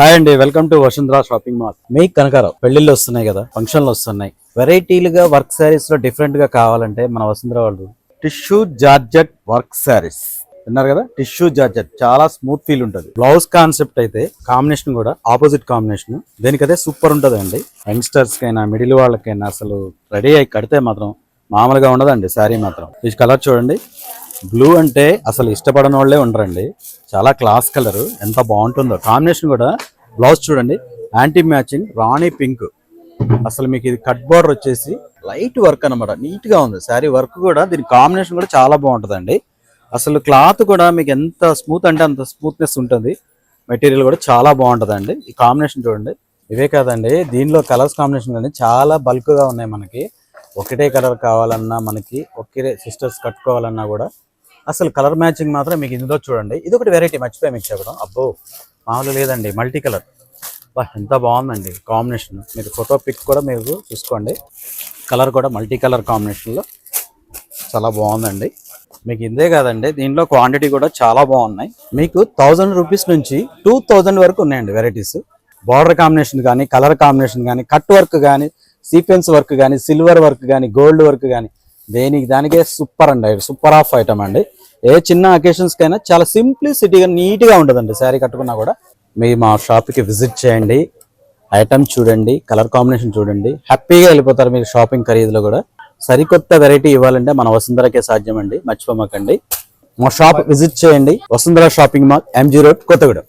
Hi అండి welcome to Vasundhara shopping mall. మీ కనకారావు పెళ్ళిళ్ళు వస్తున్నాయి కదా ఫంక్షన్లు వస్తున్నాయి. వెరైటీలుగా వర్క్ శారీస్లో డిఫరెంట్గా కావాలంటే మన వసుంధర వాళ్ళు టిష్యూ జార్జెట్ వర్క్ శారీస్. విన్నారు కదా? టిష్యూ జార్జెట్ చాలా స్మూత్ ఫీల్ ఉంటుంది. బ్లౌజ్ కాన్సెప్ట్ అయితే కాంబినేషన్ కూడా ఆపోజిట్ కాంబినేషన్. దేనికైతే సూపర్ ఉంటుంది అండి యంగ్స్టర్స్ కైనా మిడిల్ వాళ్ళకైనా అసలు రెడీ అయి కడితే మాత్రం మామూలుగా ఉండదండి శారీ మాత్రం. ఈ కలర్ చూడండి. బ్లూ అంటే అసలు ఇష్టపడని వాళ్ళే ఉండరండి. చాలా క్లాస్ కలర్ ఎంత బాగుంటుందో. కాంబినేషన్ కూడా బ్లౌజ్ చూడండి యాంటీ మ్యాచింగ్ రాణి పింక్. అసలు మీకు ఇది కట్ బోర్డర్ వచ్చేసి లైట్ వర్క్ అనమాట నీట్గా ఉంది. శారీ వర్క్ కూడా దీని కాంబినేషన్ కూడా చాలా బాగుంటుందండి. అసలు క్లాత్ కూడా మీకు ఎంత స్మూత్ అంటే అంత స్మూత్నెస్ ఉంటుంది. మెటీరియల్ కూడా చాలా బాగుంటుందండి. ఈ కాంబినేషన్ చూడండి ఇవే కాదండి. దీనిలో కలర్స్ కాంబినేషన్ కానీ చాలా బల్క్గా ఉన్నాయి మనకి. ఒకటే కలర్ కావాలన్నా మనకి ఒకే సిస్టర్స్ కట్టుకోవాలన్నా కూడా అసలు కలర్ మ్యాచింగ్ మాత్రం మీకు ఇందులో చూడండి. ఇది ఒకటి వెరైటీ మర్చిపోయి మీకు చెప్పడం. అబ్బో మామూలు లేదండి మల్టీ కలర్ బా ఎంత బాగుందండి కాంబినేషన్. మీరు ఫోటో పిక్ కూడా మీరు చూసుకోండి. కలర్ కూడా మల్టీ కలర్ కాంబినేషన్లో చాలా బాగుందండి. మీకు ఇందే కాదండి దీంట్లో క్వాంటిటీ కూడా చాలా బాగున్నాయి. మీకు థౌజండ్ రూపీస్ నుంచి టూ థౌజండ్ వరకు ఉన్నాయండి వెరైటీస్ బార్డర్ కాంబినేషన్ కానీ కలర్ కాంబినేషన్ కానీ కట్ వర్క్ కానీ సీక్వెన్స్ వర్క్ కానీ సిల్వర్ వర్క్ కానీ గోల్డ్ వర్క్ కానీ దేనికి దానికే సూపర్ అండి. సూపర్ ఆఫ్ ఐటమ్ అండి. ఏ చిన్న అకేషన్స్ కైనా చాలా సింప్లిసిటీగా నీట్గా ఉంటుందండి. శారీ కట్టుకున్నా కూడా మీరు మా షాప్కి విజిట్ చేయండి. ఐటమ్ చూడండి కలర్ కాంబినేషన్ చూడండి. హ్యాపీగా వెళ్ళిపోతారు మీరు షాపింగ్ ఖరీదులో కూడా. సరికొత్త వెరైటీ ఇవ్వాలంటే మన వసుంధరకే సాధ్యం అండి మర్చిపోమాకండి. మా షాప్ విజిట్ చేయండి. Vasundhara shopping mall MG road Kothagudem.